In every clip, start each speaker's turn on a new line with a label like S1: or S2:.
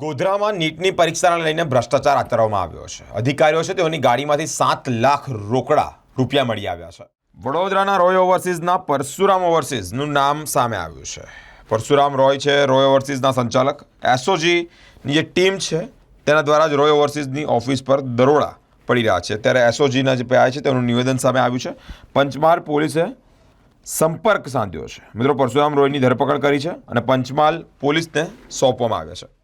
S1: ગોધરામાં નીટની પરીક્ષાને લઈને ભ્રષ્ટાચાર આચરવામાં આવ્યો છે. અધિકારીઓ છે તેઓની ગાડીમાંથી સાત લાખ રોકડા રૂપિયા મળી આવ્યા છે. વડોદરાના રોય ઓવરસીઝના પરશુરામ ઓવરસીઝનું નામ સામે આવ્યું છે. પરશુરામ રોય છે, રોય ઓવરસીઝના સંચાલક. એસઓજીની જે ટીમ છે, તેના દ્વારા જ રોય ઓવરસીઝની ઓફિસ પર દરોડા પડી રહ્યા છે. ત્યારે એસઓજીના જે પીઆઈ છે તેનું નિવેદન સામે આવ્યું છે. પંચમહાલ પોલીસે સંપર્ક સાધ્યો છે. મિત્રો, પરશુરામ રોયની ધરપકડ કરી છે અને પંચમહાલ પોલીસને સોંપવામાં આવ્યા છે.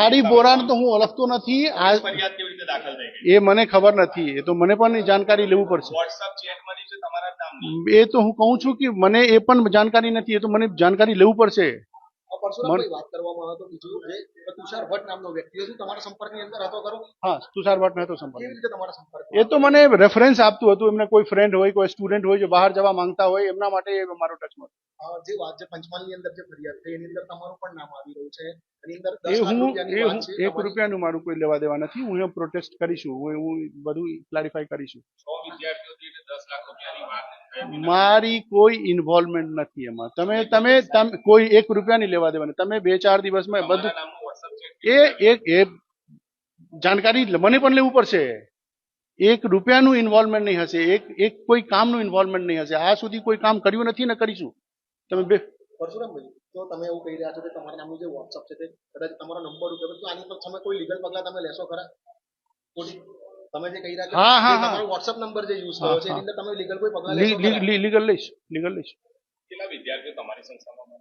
S2: આડી બોરાણ તો હું ઓળખતો નથી. આ
S3: ફરિયાદ કેવી રીતે દાખલ થઈ
S2: એ મને ખબર નથી. એ તો મને પણ જાણકારી લેવું પડશે.
S3: છે તમારા નામની
S2: એ તો હું કહું છું કે મને એ પણ જાણકારી નથી. એ તો મને જાણકારી લેવું પડશે. એ તો મને રેફરન્સ આપતું હતું. એમને કોઈ ફ્રેન્ડ હોય કોઈ સ્ટુડન્ટ હોય જે બહાર જવા માંગતા હોય એમના માટે મારો ટચમાં.
S4: જે વાત છે પંચમહાલની અંદર જે ફરિયાદ થઈ એની અંદર તમારું પણ નામ આવી રહ્યું છે. એની અંદર
S2: એ હું એ હું
S4: છે.
S2: એક
S4: તમારી-
S2: રૂપિયાનું મારું કોઈ લેવા દેવા નથી. હું એમ પ્રોટેસ્ટ કરીશું. હું હું બધું ક્લારિફાઈ કરીશું.
S3: સો વિદ્યાર્થીઓથી એટલે દસ લાખ રૂપિયાની વાત થઈ.
S2: મારી કોઈ ઇન્વોલ્વમેન્ટ નથી એમાં. તમે તમે કોઈ એક રૂપિયાની લેવા દેવાની તમે બે ચાર દિવસમાં બધું એ એક એ જાણકારી મને પણ લેવું પડશે. એક રૂપિયાનું ઇન્વોલ્વમેન્ટ નહીં હશે. એક એક કોઈ કામનું ઇન્વોલ્વમેન્ટ નહીં હશે. આ સુધી કોઈ કામ કર્યું નથી ને કરીશું. તમે બે.
S4: પરશુરામભાઈ તો તમે એવું કહી રહ્યા છો કે તમારા નામનું જે વોટ્સઅપ છે તે કદાચ તમારો નંબર ઉપર તો આની પર તમે કોઈ લીગલ પગલા તમે લેશો ખરા? ખોટી? તમે જે કહી રહ્યા છો
S2: હા, હા,
S4: તમારો વોટ્સઅપ નંબર જે યુઝ થયો છે એની અંદર તમે લીગલ કોઈ પગલા લેશો
S2: લીગલ લઈશ લીગલ લઈશ.
S3: કેટલા વિદ્યાર્થીઓ તમારી સંસ્થામાં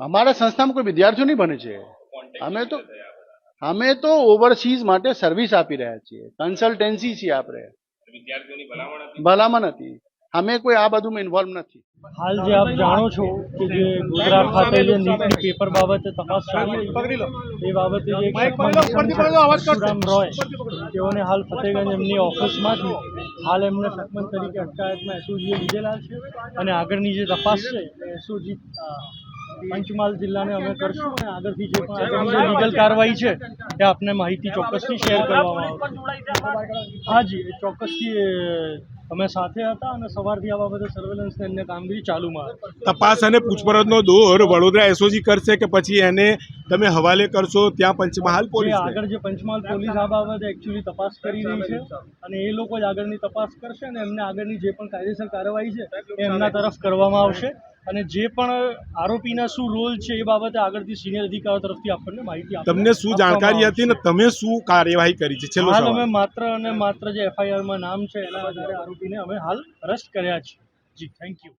S2: અમારા સંસ્થામાં કોઈ વિદ્યાર્થીઓ નહીં બને છે. અમે તો? અમે તો ઓવરસીઝ માટે સર્વિસ આપી રહ્યા છીએ. કન્સલ્ટન્સી છીએ આપણે.
S3: ભલામણ હતી?
S2: ભલામણ હતી. અમે કોઈ આ બધું ઇન્વોલ્વ નથી.
S5: હાલ જે આપ જાણો છો કે જે ગુજરાત ખાતે જે નીટની પેપર બાબતે તપાસ ચાલી રહી છે. એ બાબતે જે પરશુરામ રોય તેઓને હાલ ફતેગંજ એમની ઓફિસમાંથી હાલ એમને સકમંદ તરીકે અટકાયતમાં એસઓજીએ લીધેલા છે અને આગળની જે તપાસ છે એસઓજી પંચમહાલ જિલ્લાને અમે કરશું અને આગળથી જે પણ આગળની જે લીગલ કાર્યવાહી છે એ આપને માહિતી ચોક્કસથી શેર કરવામાં આવશે. હાજી જી ચોક્કસથી અમે સાથે હતા અને સવારથી આ બાબતે સર્વેલન્સ ને અન્ય કામગીરી ચાલુમાં
S6: તપાસ અને પૂછપરછનો દોર વડોદરા એસઓજી કરશે કે પછી એને તમે હવાલે કરશો ત્યાં પંચમહાલ પોલીસ
S5: આગળ જે પંચમહાલ પોલીસ આ બાબતે એકચ્યુઅલી તપાસ કરી રહી છે અને એ લોકો જ આગળની તપાસ કરશે અને એમને આગળની જે પણ કાયદેસર કાર્યવાહી છે એ એમના તરફ કરવામાં આવશે. અને જે પણ આરોપીના શું રોલ છે એ બાબતે આગળથી સિનિયર અધિકારીઓ તરફથી આપણને માહિતી
S6: તમને શું જાણકારી હતી ને તમે શું કાર્યવાહી કરી છે. છેલ્લો
S5: હાલ અમે માત્ર અને માત્ર જે એફઆઈઆરમાં નામ છે એના આધારે આરોપીને અમે હાલ અરેસ્ટ કર્યા છે. જી થેન્ક યુ